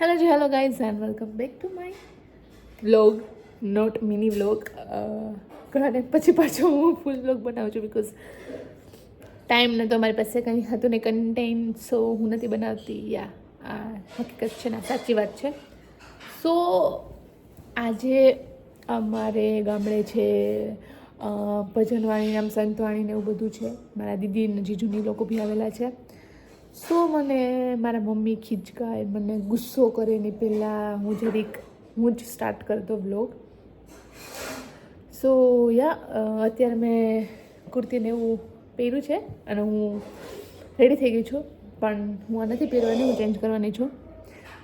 Hello ji hello guys and welcome back to my vlog not mini vlog ઘણા time પછી પાછો હું ફૂલ vlog બનાવું છું બિકોઝ ટાઈમ નહોતો મારી પાસે કંઈ હતું ને કન્ટેન્ટ સો હું નથી બનાવતી. યા આ હકીકત છે ને સાચી વાત છે. સો આજે અમારે ગામડે છે ભજનવાણી આમ સંતવાણી ને એવું બધું છે. મારા દીદી અને જીજુની લોકો બી આવેલા છે. સો મને મારા મમ્મી ખીચકાય મને ગુસ્સો કરે ને પહેલાં હું જરીક હું જ સ્ટાર્ટ કરતો વ્લોગ સો યા અત્યારે મેં કુર્તીને એવું પહેર્યું છે અને હું રેડી થઈ ગઈ છું. પણ હું આ નથી પહેરવાની, હું ચેન્જ કરવાની છું.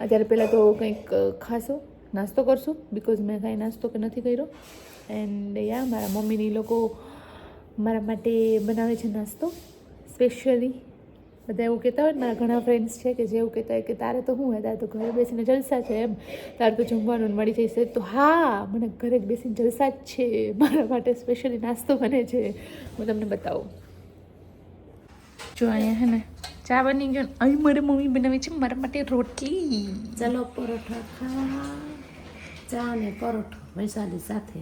અત્યારે પહેલાં તો કંઈક ખાશો નાસ્તો કરશું બિકોઝ મેં કાંઈ નાસ્તો કે નથી કર્યો. એન્ડ યા મારા મમ્મીની લોકો મારા માટે બનાવે છે નાસ્તો સ્પેશિયલી બધા એવું કહેતા હોય ને મારા ઘણા ફ્રેન્ડ્સ છે કે જે એવું કહેતા હોય કે તારે તો શું હોય તારે તો ઘરે બેસીને જલસા છે એમ. તારે તો જમવાનું મળી જશે. તો હા મને ઘરે જ બેસીને જલસા જ છે. મારા માટે સ્પેશિયલી નાસ્તો બને છે. હું તમને બતાવું. જો અહીંયા હે ને ચા બની ગયો અહીં મારી મમ્મી બનાવી છે મારા માટે રોટલી. ચાલો પરોઠા ખા. ચા ને પરોઠો વૈશાલી સાથે.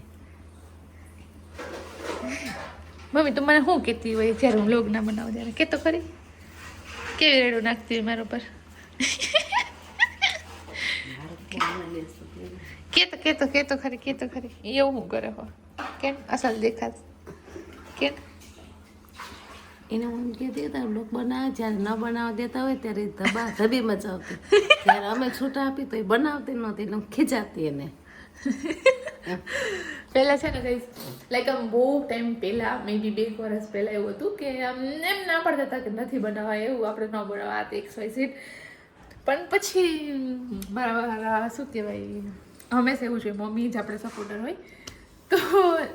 મમ્મી તો મને શું કહેતી હોય જ્યારે હું લોગ ના બનાવું ત્યારે? કહેતો ખરી. કેવી રેડું નાખતી મારા ઉપર? કે કેતો કેતો કે તો ખરી, કેતો ખરી. એવું હું કરે હો? કેમ? અસલ દેખાત. કેમ? એને હું કહેતી હતા લોક બનાવે, જ્યારે ન બનાવ દેતા હોય ત્યારે ધબા ધબી મચાવતી ત્યારે અમે છૂટા આપી તો એ બનાવતી નહોતી, એટલે હું ખીજાતી એને. પહેલાં છે ને કઈ લાઈક આમ બહુ ટાઈમ પહેલાં મે બી બે એક વર્ષ પહેલાં એવું હતું કે આમ એમ ના પડતા હતા કે નથી બનાવવા, એવું આપણે ન બનાવવા, આ એક્સ વાય ઝેડ પણ પછી મારા મારા શું કહેવાય, હંમેશા એવું છે મમ્મી જ આપણે સપોર્ટર હોય. તો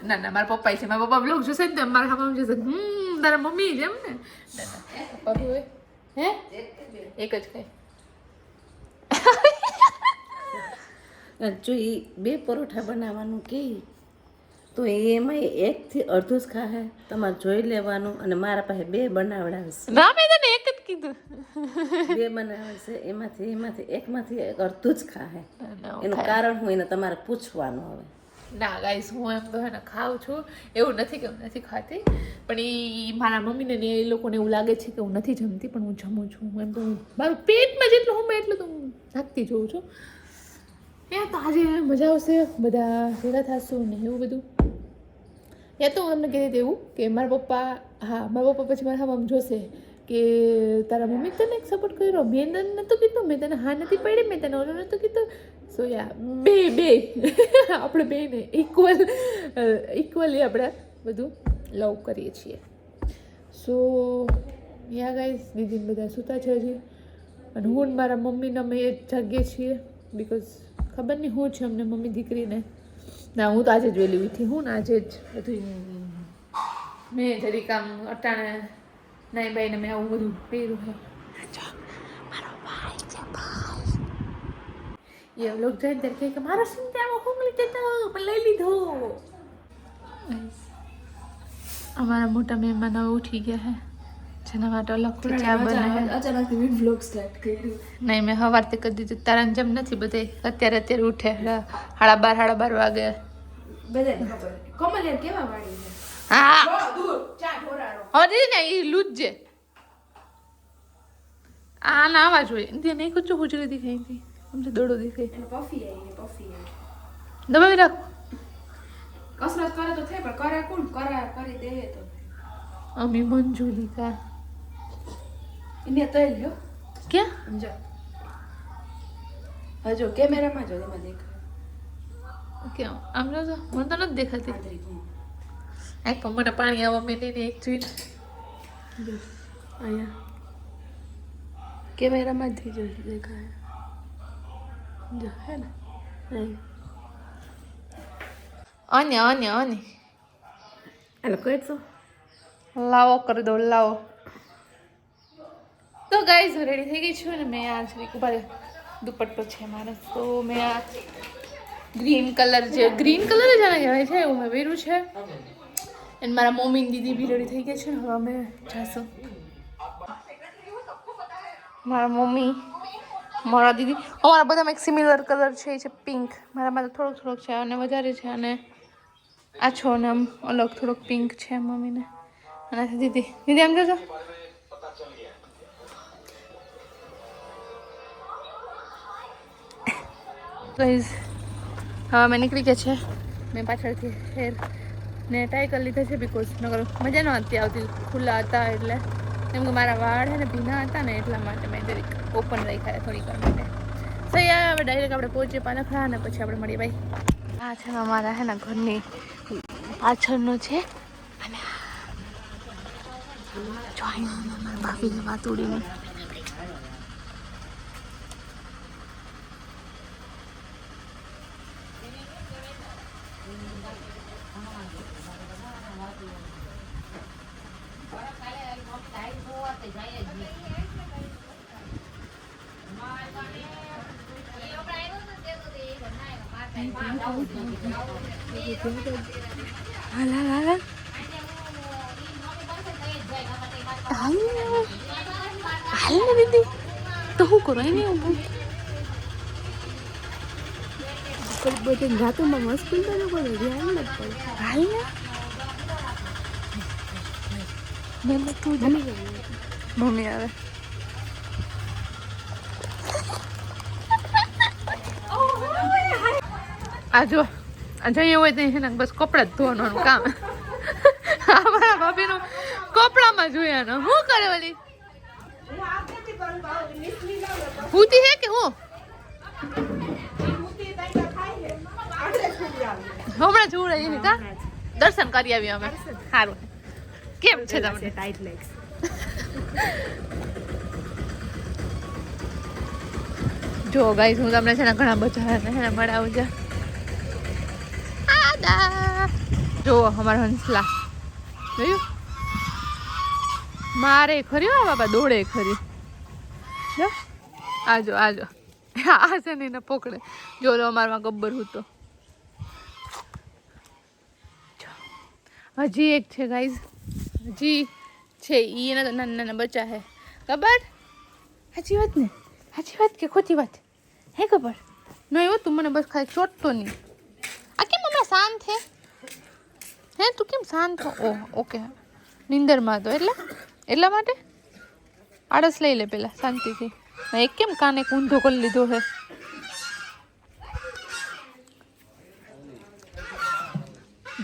ના ના, મારા પપ્પા છે, મારા પપ્પા બ્લોગ જોશે ને તો મારા ખાવામાં જોશે, હમ, તારા મમ્મી જ એમ ના. પપ્પા હોય. હે? એક જ ખાય. જો એ બે પરોઠા બનાવવાનું કે તો એમાં એકથી અડધું જ ખાહે. તમારે જોઈ લેવાનું અને મારા પાસે બે બનાવડાવશે. તને એક જ કીધું. બે બનાવશે એમાંથી એમાંથી એકમાંથી એક અડધું જ ખાહે. એનું કારણ હું એને તમારે પૂછવાનું હવે. ના ગાઈસ હું એમ તો એને ખાઉં છું. એવું નથી કે હું નથી ખાતી પણ એ મારા મમ્મીને ને એ લોકોને એવું લાગે છે કે હું નથી જમતી પણ હું જમું છું. હું એમ તો મારું પેટમાં જેટલું હું એટલું તો હું થાકતી જોઉં છું. આજે મજા આવશે, બધા ભેગા થશું ને એવું બધું. યા તો હું તમને કહી દેવું કે મારા પપ્પા, હા, મારા પપ્પા પછી મારા આમ જોશે કે તારા મમ્મી તને એક સપોર્ટ કર્યો? મેં તને નહોતું કીધું, મેં તને હા નથી પડી, મેં તને ઓલું નહોતું કીધું. સો યા બે બે. આપણે બેને ઇક્વલ ઇક્વલી આપણે બધું લવ કરીએ છીએ. સો યા ગાઈઝ દીદી બધા સૂતા છે હજી. અને હું મારા મમ્મીને અમે એ જ જાગીએ છીએ બિકોઝ ખબર નહીં શું છે અમને મમ્મી દીકરીને. ના હું તો આજે જ વહેલી ઉઠી. હું ને આજે જ બધું મેં જરીક આમ અટાણે નાઈ બાઈને મેં આવું બધું પહેર્યું એ લોક જાય ને ત્યારે કહે કે મારો સિંધામાં હું લીધો તો પણ લઈ લીધો. અમારા મોટા મહેમાન ઉઠી ગયા હે જેના માટે અલગથી ચા બનાવે. અચાનક બ્લોગ સ્ટાર્ટ કર્યું નહીં મેં સવારથી કરી દીધું. તારા જેમ નથી બધે. અત્યારે અત્યારે ઉઠે સાડા સાડા બાર સાડા બાર વાગે. બધા ખબર. કોમલ કેવા વાળી છે? હા. દૂર. ચા ઢોરાડો અરે ને એ લૂજ આ ના આવા જોઈએ. ત્યાં નહીં કુછું હુજરી દેખાય હતી દોડો દેખાય. પફી આવી પફી દબાવી રાખ. કસરત કરે તો થાય પણ કરે કોણ? કરે કરી દે તો અમે મંજુલી કા એને તો લ્યો. ક્યાં? સમજો. હજો કેમેરામાં જો એમાં દેખાય. ક્યાં આમ જો મને તો નથી દેખાતી. એક પણ મને પાણી આવવા મેં એક જોઈને. જો અહીંયા. કેમેરામાંથી જો દેખાય. જો હે ને? અહીં. અન્ય અન્ય અન્ય એટલે કહી લાવો કરી દો લાવો. તો ગાઈઝ રેડી થઈ ગઈ છું ને મેં આ જરીક ઊભા દુપટ્ટો છે મારે. તો મેં આ ગ્રીન કલર જે ગ્રીન કલર જ આને કહેવાય છે, એવું મેં પહેર્યું છે. અને મારા મમ્મી દીદી બી રેડી થઈ ગયા છે હવે અમે જઈશું મારા મમ્મી, મારા દીદી, અમારા બધામાં એક સિમિલર કલર છે, એ છે પિંક મારામાં તો થોડોક થોડોક છે અને વધારે છે અને આછો અને આમ અલગ થોડોક પિંક છે મમ્મીને. અને દીદી દીદી આમ જોજો. ગાઈઝ હવે અમે નીકળી ગયા છે મેં પાછળથી હેર ને ટ્રાય કરી લીધા છે બિકોઝ નગર મજા ન હતી આવતી ખુલ્લા હતા એટલે કેમ કે મારા વાળ ને ભીના હતા ને એટલા માટે મેં જરીક ઓપન રાખ્યા થોડીક વાર માટે સહી હવે ડાયરેક્ટ આપણે પહોંચીએ પાલખડા અને પછી આપણે મળીએ ભાઈ આ છે અમારા હે ને ઘરની પાછળનું છે અને જોઈ મારા ભાભીની વાત ઉડીને હાલ હાલ હાલ હાલ. હાલ ને. હાલ ને દીદી તો શું કરો એને ઊભું બધી જાતોમાં મુશ્કેલ તો લોકો ધ્યાન નથી પડે હાલ ને મમ્મી આવે આ જો આ જઈએ હોય તો છે ને બસ કપડાં જ ધોવાનું કામ આપણા ભાભીનું કપડામાં જોયાનું શું કરે વળી હુતી હે કે હું હમણાં જોડે ને કા? દર્શન કરી આવી અમે. સારું કેમ છે તમને? ટાઈટ લેગ્સ જો ગાઈસ હું તમને છે ને ઘણા બધા છે ને મળાવું છે. આદા. જો અમારા હંસલા. જોયું? મારે ખરી હો બાબા દોડે ખરી આજો આજો આ છે ને એને પકડે. જો લો અમારમાં ગબ્બર હતો. હજી એક છે ગાઈઝ હજી છે, ઈ એના નાના નાના બચ્ચા છે. ખબર? સાચી વાત ને? સાચી વાત કે ખોટી વાત? હે ખબર? ન એવું તું મને બસ ખાલી ચોટતો નહીં. આ કેમ હમણાં શાંત છે? હે, તું કેમ શાંત હો ઓહ, ઓકે. નિંદરમાં તો એટલે? એટલા માટે? આળસ લઈ લે પહેલાં શાંતિથી. એક કેમ કાને ઊંધો કરી લીધો હે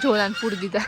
જોડાણ પૂરી દીધા.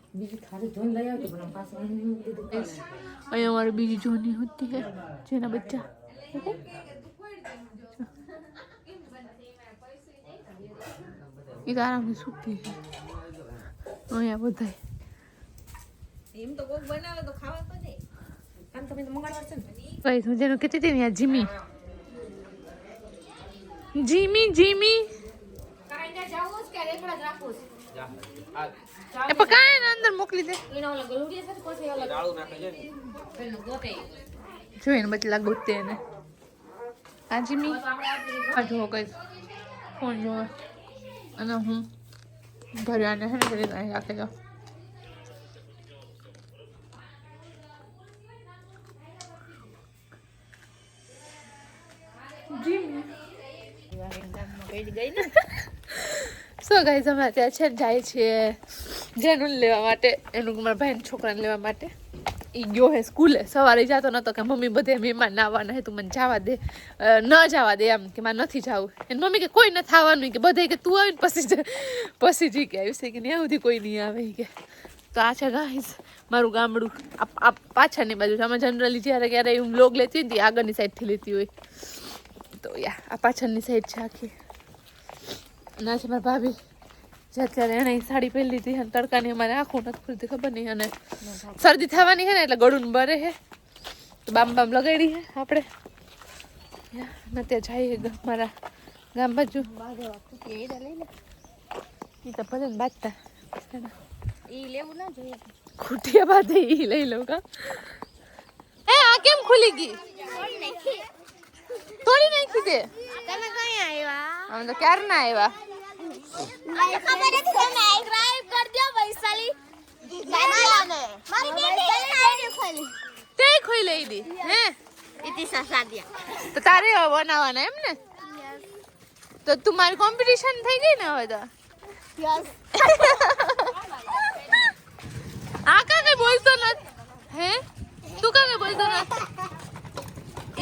અહીંયા અમારે બીજી જોની હોતી હે જેના બચ્ચા. એ તો આરામથી સૂકી છે અહીંયા બધા એમ તો કોક બનાવે જીમી. જીમી જીમી. ગલુડિયા સાથે પછી ઓલા પેલું ગોતે જોઈને બચલા ગોતે એને આ જીમી આ જુઓ કઈ ફોન જોવે અને હું ભર્યાને છે ને કરી અહીં રાખી દો સો ગાઈઝ અમે અત્યારે છે જાય છીએ જેનું લેવા માટે, એનું મારા ભાઈને છોકરાને લેવા માટે. એ ગયો હે સ્કૂલે. સવારે જતો નતો કે મમ્મી બધે મહેમાન આવવાના હે, તું મને જવા દે. ન જવા દે એમ કે મારે નથી જવું. એની મમ્મી કે કોઈ નથી આવવાનું કે બધે કે તું આવીને પછી પછી જી કે. આવ્યું છે કે ત્યાં સુધી કોઈ નહીં આવે કે. તો આ છે ગાઈઝ મારું ગામડું. આ પાછળની બાજુ છે. આમાં જનરલી જ્યારે ક્યારે હું બ્લોગ લેતી હોય આગળની સાઈડથી લેતી હોય. તો યા, આ પાછળની સાઈડ છે આખી. ના છે મારા ભાભી. જે અત્યારે એણે સાડી પહેરી લીધી અને તડકાની અમારે આંખો નથી ખુલતી ખબર નહીં અને શરદી થવાની છે ને એટલે ગળું ભરે બરે છે. તો બામ બામ લગાડી છે આપણે. ને ત્યાં જઈએ મારા ગામ બાજુ. એ તો ભલે બાજતા. ઈ લેવું ના જોઈએ. ખૂટિયા બાદ ઈ લઈ લઉં કા. એ આ કેમ ખુલી ગઈ? તોડી નાખી. દે તમે આવ્યા? અમે તો ક્યારે ના આવ્યા? ખબર નથી તમે સબસ્ક્રાઇબ કર દો વૈશાલી. મારી બેટી ખોલી. તે ખોઈ લઈ દી હે? ઇતિ સાસાદિયા તો તારે હવે બનાવવાના એમ ને? તો તું મારી કોમ્પિટિશન થઈ ગઈ ને હવે તો? યસ આ કા કઈ બોલતો નથી હે? તું કા બોલતો નથી?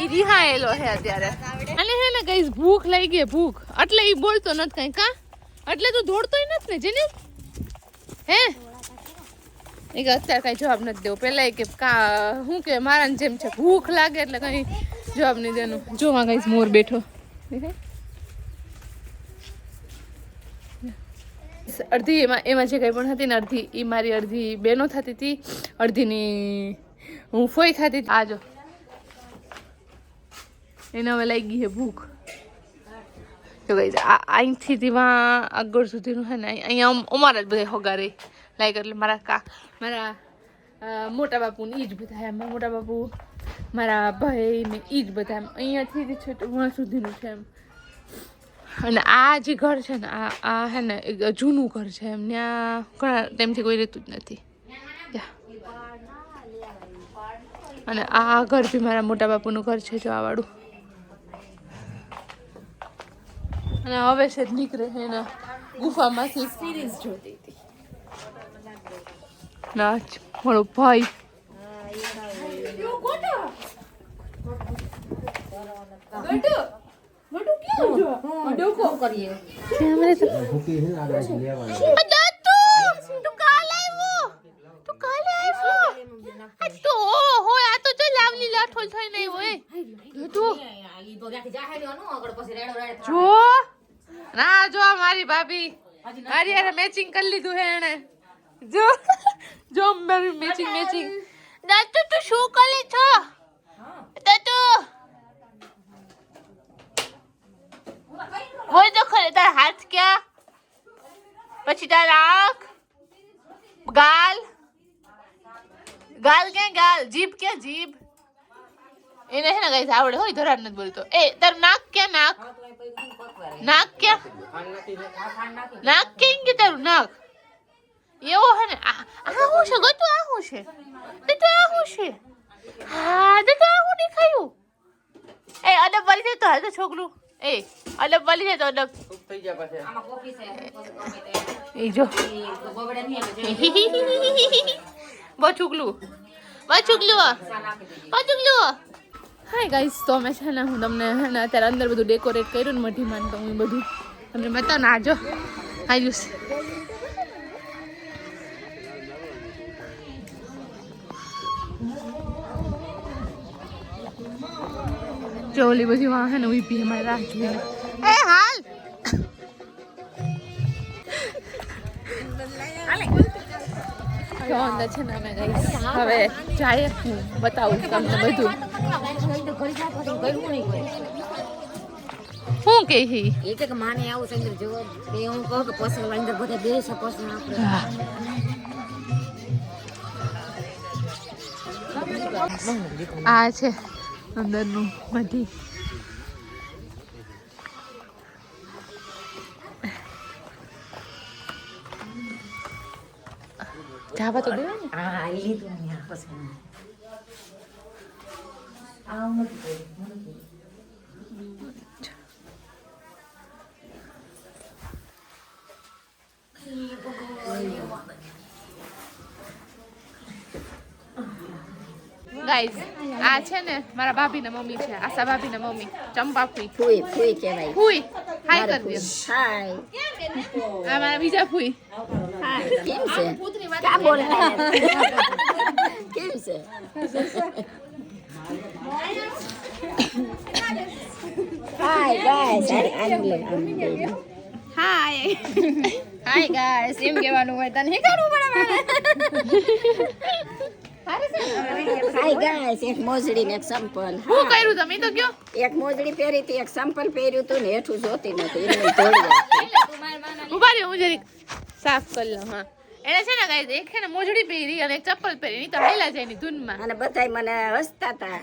ઈ રિહાયેલો હે અત્યારે. અને હે ને કઈ ભૂખ લઈ ગઈ ભૂખ. એટલે એ બોલતો નથી કઈ કા? એટલે તો દોડતોય નથી ને, જેને? હે? એ કે અત્યારે કઈ જવાબ નથી દેવો. એ કે, કા શું કે મારા જેમ છે, ભૂખ લાગે એટલે કઈ જવાબ નહીં દેનું જોવા કઈ મોર બેઠો. અડધી એમાં એમાં જે કંઈ પણ હતી ને, અડધી એ મારી અડધી બેનો થતી હતી. અડધીની હું ફોઈ ખાતી આ આજો એને હવે લાગી ગઈ ભૂખ. તો ગઈ અહીંથી ધીમાં આગળ સુધીનું છે ને અહીં- અહીંયા અમ- અમારા જ બધા હોગારે. લાઈક એટલે મારા કા, મારા મોટા બાપુને એ જ બધા, એમ મોટા બાપુ, મારા ભાઈ ને એ જ બધા, એમ અહીંયાથી વहाँ સુધીનું છે એમ. અને આ જે ઘર છે ને, આ આ હે ને જૂનું ઘર છે એમ, ત્યાં ઘણા ટાઈમથી કોઈ રહેતું જ નથી. અને આ ઘર બી મારા મોટા બાપુનું ઘર છે જો આ વાળું અને હવે છે જ નીકળે છે એના ગુફામાંથી. સિરીઝ જોતી હતી. ના મારો ભાઈ. તો દાદુ! તું કાલે આવ્યો? તું કાલે આવ્યો? આ તો હોય આ તો જો લાવલી લાઠોલ થઈને આવ્યો એ. દાદુ! જો ના જો મારી ભાભી. મારી યાર મેચિંગ કરી લીધું હે એને જો જો મારી મેચિંગ મેચિંગ દાદુ તું શું કરી છો? દાદુ. હોય તો ખરે તારા હાથ ક્યાં? પછી તારા આંખ ગાલ. ગાલ ક્યાં ગાલ? જીભ ક્યાં જીભ? એને છે ને કઈ આવડે હોય ધરાડ નથી બોલતો. એ તાર નાક ક્યાં નાક? નાક ક્યાં? નાક કેમ કે તારું નાક? એવો હે ને આ આ શું છે? ગતું આ શું છે? તે તો આ હું છે? હા તે તો આ દેખાયું. એ અડબ વાલી છે તો હાલ તો છોકરું. એ અડબ વાલી છે તો અડબ. એ જો. ચૂકલું બચુકલું ચૂકલું બહુ ચૂકલું હાય ગાઈસ તો અમે છે ને હું તમને છે ને અત્યારે અંદર બધું ડેકોરેટ કર્યું ને મઢી માન તો હું બધું તમને બતાવ ને જો ઓલી બધી વાહ ને ઊભી અમારે જોઈને એ હાલ! અંદર છે ને અમે ગઈ હવે જાય હું બતાવું તમને બધું. શું કે હી? એટલે એ કે માને આવું છે અંદર જો એ હું કહું કે પસંદ અંદર બધા બે છે પસંદ આપણે. આ છે અંદરનું બધી. જાવા તો ને? હા લીધું ને આ ગાઈઝ આ છે ને મારા ભાભીના મમ્મી છે આશા ભાભીના મમ્મી. ચંપા ફૂઈ. ફૂઈ ફૂઈ કહેવાય. ફૂઈ. હાય કરી દો હાય આ મારા બીજા ફૂઈ. કેમ છે? કા બોલે? કેમ છે. હાય ગાઈસ આની લે આની લે હાય હાય ગાઈસ એમ કહેવાનું હોય તને. શીખવાડવું પડે હાય ગાઈસ એક મોજડી ને એક સંપલ શું કર્યું તમે તો કયો? એક મોજડી પહેરી હતી એક સંપલ પહેર્યું હતું ને હેઠું જોતી નથી એને જોડી ઊભા રહ્યો હું જરીક સાફ કરી લઉં હા. એને છે ને ગાઈસ એક છે ને મોજડી પહેરી અને એક ચપ્પલ પહેરી તો હાઈલા જાય ની ધૂનમાં. અને બધાય મને હસતા હતા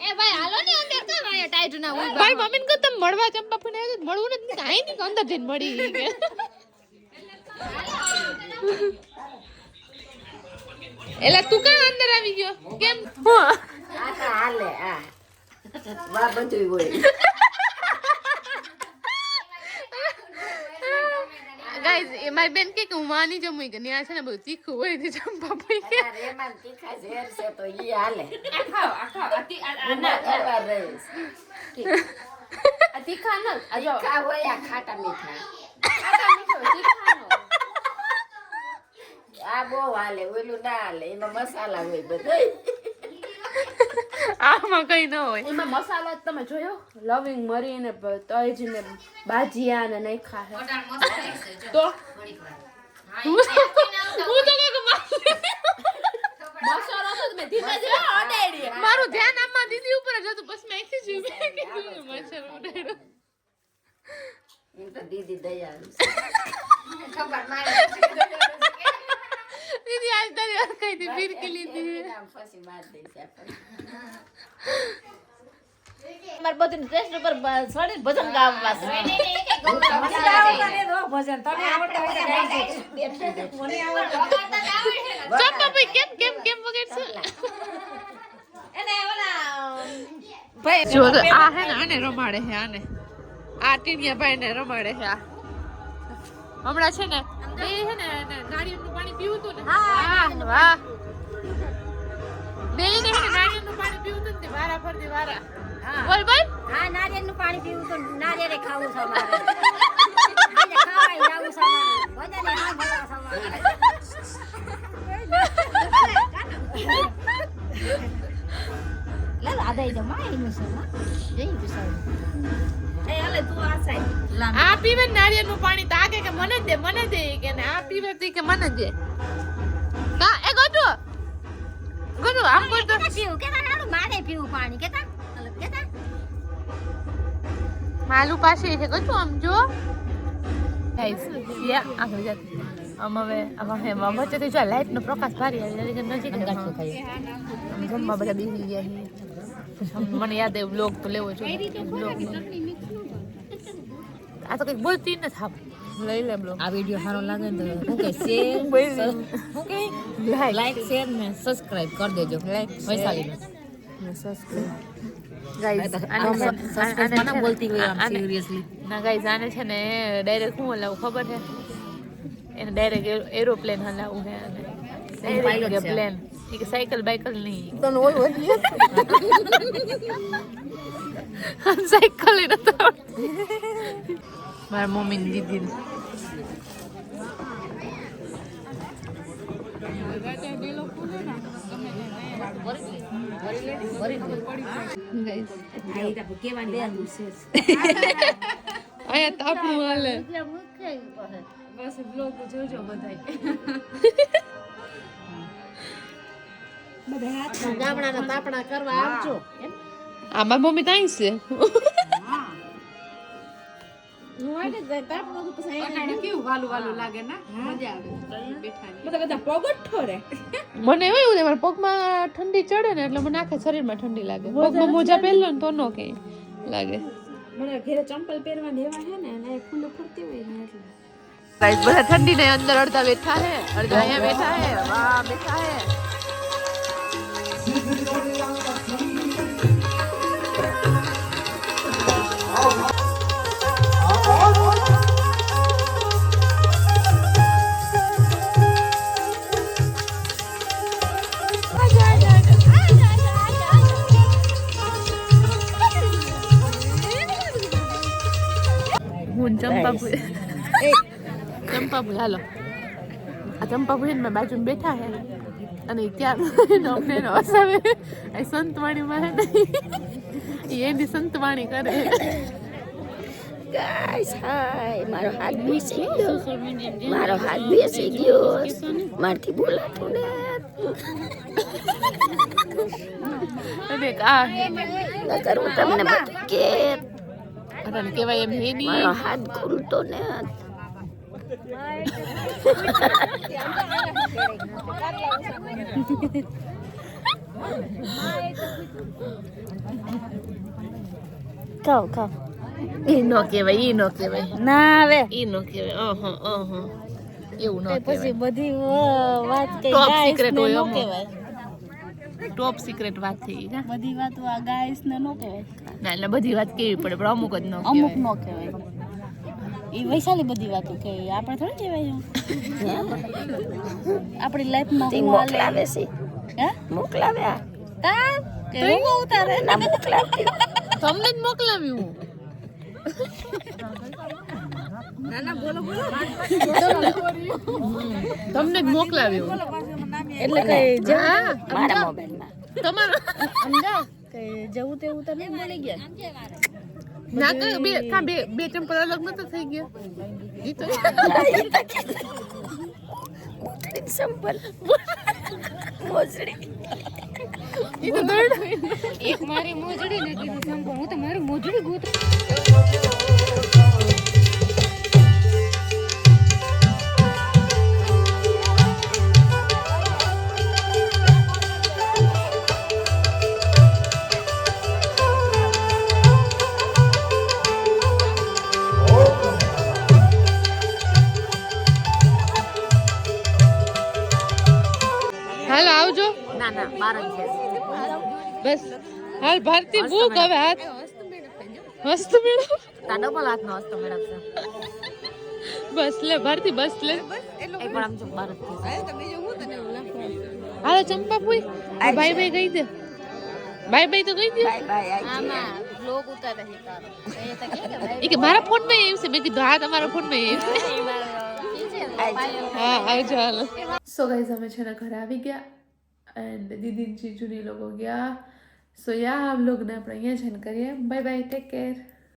એ ભાઈ હાલો ને અંદર ટાઈટ ના હોય ભાઈ મમ્મીને કહો તમે મળવા ચંપા ફૂને આવ્યો મળવું નથી કાંઈ નહીં અંદર જઈને મળી કે. એલા તું કાં અંદર આવી ગયો? કેમ? આ હાલે આ. વા બધું હોય. ગાઈઝ એ મારી બેન કે હું માની જમું. કે ત્યાં છે ને બધું તીખું હોય તે ચંપા ફૂઈ કે આ તીખા ઝેર છે તો ઈ હાલે. હું ના કરવા રહીશ. તીખા હોય આ ખાટા મીઠા. આ બહુ હાલે ઓલું ના હાલે એમાં મસાલા હોય બધા. આમાં કઈ ન હોય. એમાં મસાલા તમે જોયો? લવિંગ મરી ને તજ ને બાજીયા ને નહીં છે. તો? હું તો કંઈક મસાલો તો મેં ધીમે ધીમે અડાડી મારું ધ્યાન આમાં દીદી ઉપર જ હતું. બસ મેં આખી જીવ મચ્છર ઉડાડ્યો એમ તો દીદી દયાળુ દીદી આજ તારી કઈ દી ફિરકી લીધી આમ ફસી માર દઈશ આપણે મારે બધું ટેસ્ટ ઉપર સડી ભજન ગાવા છે ચંપા ભાઈ કેમ કેમ કેમ વગેરે છે જો આ હે ને આને રમાડે છે આને આ ટીનિયા ભાઈ ને રમાડે છે આ હમણાં છે ને છે નાળિયેરનું પાણી પીવું હતું ને? હા વાહ બે ને છે ને પાણી પીવું હતું ને વારા ફરતી વારા. બોલ બોલ. હા નારિયેળનું પાણી પીવું તો નારિયેળે ખાવું છે અમારે. ખાવાય જાવું છે અમારે બધાને હા માઈનું છે માં જઈ આ પીવે નારિયેળ નાળિયેરનું પાણી તો આ કે કે મને જ દે મને જ દે કે ને. આ પીવે તી કે મને જ દે. કા એ ગોટુ ગોટુ આમ કરતો પીવું? કે નાનું મારે પીવું પાણી. કેતા? કેતા? માલુ પાસે છે ગોટુ આમ જો ગાઈસ યા આગળ જા. આમ હવે આમાં હે બચે વચ્ચેથી જો લાઈટ નો પ્રકાશ ભારી આવી એટલે કે નજીક ગાંઠો ખાઈ. જમવા બધા બેસી ગયા મને યાદ એ બ્લોગ તો લેવો જોઈએ. બ્લોગ આ તો કંઈક બોલતી ને થાપ લઈ લે બ્લો આ વીડિયો સારો લાગે તો હું કે શેર હું કે લાઈક શેર ને સબસ્ક્રાઇબ કરી દેજો. લાઈક વૈશાલી ને સબસ્ક્રાઇબ બોલતી હોય આમ સિરિયસલી ના ગાઈસ આને છે ને ડાયરેક્ટ શું હલાવું ખબર છે? એને ડાયરેક્ટ એરોપ્લેન હલાવું છે આને. પ્લેન સાયકલ બાયકલ નહીં. સાયકલ એ નતો મારા મમ્મી ને દીદી અહીંયા તાપનું હાલે ગામડાના બ્લોગ કરવા આવજો બધા મારી તાપણા કરવા આવજો કેવું વાલું વાલું લાગે ને મજા આવે બેઠાની બધા બધા પગઠ્ઠો મને એવું એવું મારા પગમાં ઠંડી ચડે ને એટલે મને આખા શરીરમાં ઠંડી લાગે. પગમાં મોજા પહેરલો ને તો નો કઈ લાગે. મને ઘરે ચંપલ પહેરવાની દેવા છે ને અને ખુલ્લું ફરતી હોય ને એટલે. ગાઈસ બધા ઠંડી ને અંદર અડધા બેઠા હે અડધા અહીંયા બેઠા હે વાહ બેઠા હે હું ચંપાપુર ચંપાપુર હાલો આ ચંપાપુર મેં બાજુમાં બેઠા હે અને ઈ ત્યાં એનો અમને એનો હસાવે આ સંતવાણીમાં હે ને ઈ એની સંતવાણી કરે ગાઈસ હાય મારો હાથ બેસી ગયો મારો હાથ બેસી ગયો મારથી બોલાતું ને દેખ આ હે નકર હું તમને બધું કે અરે કેવાય એમ હે ની મારો હાથ ખુલતો ને ખાવ ખાવ ઈ નો કહેવાય ઈ નો કહેવાય. ના આવે. ઈ નો કહેવાય અહ ઓહો એવું નો પછી બધી વ- વાત કઈ ટોપ સિક્રેટ હોય નો. કહેવાય. ટોપ સિક્રેટ વાત થઈ ગઈ બધી વાતો આ ગાઈસ ને નો કહેવાય. ના એટલે બધી વાત કેવી પડે પણ અમુક જ નો અમુક નો કહેવાય. એ વૈશાલી બધી વાતો કે આપણે થોડી કહેવાય. આપણી લાઈફમાં તે હું મોકલાવે છે. હે? મોકલાવે આ. કા કે હું ઉતારે. ના મોકલાવતી. તમને જ મોકલાવી હું. તમને જ મોકલાવી હું. એટલે કઈ જવું મારા મોબાઈલમાં. તમારો. સમજા કઈ જવું તેવું તમે? બોલી ગયા. ના તો બે કા બે બે ચંપલ અલગ તો થઈ ગયા. ઈ તો સંપલ. મોજડી. એક મારી મોજડી ને કીધું સંપલ. હું તો મારી મોજડી ગોત ના ના બાર જ છે બસ. હાલ ભારતી ભૂખ હવે હાથ હસ્ત મેળવ તા ડબલ હાથનો હસ્તો મેળવશે બસ લે ભારતી બસ લે. એક વાર આમ જો બાર જ છે હાલો ચંપા ફૂઈ ભાઈ ભાઈ ગઈ દે. ભાઈ ભાઈ તો ગઈ દે. બાય બાય આમાં બ્લોગ ઉતારે છે તારો. એ કે મારા ફોનમાં આવ્યું છે. મેં કીધું હા તમારા ફોનમાં આવ્યું. છે હા આવજો હાલો. સો ગાઈઝ અમે છે ને ઘરે આવી ગયા. એન્ડ દીદી જીજુની લોકો ગયા સો યા આ વ્લોગને આપણે અહીંયા જ end કરીએ બાય બાય ટેક કેર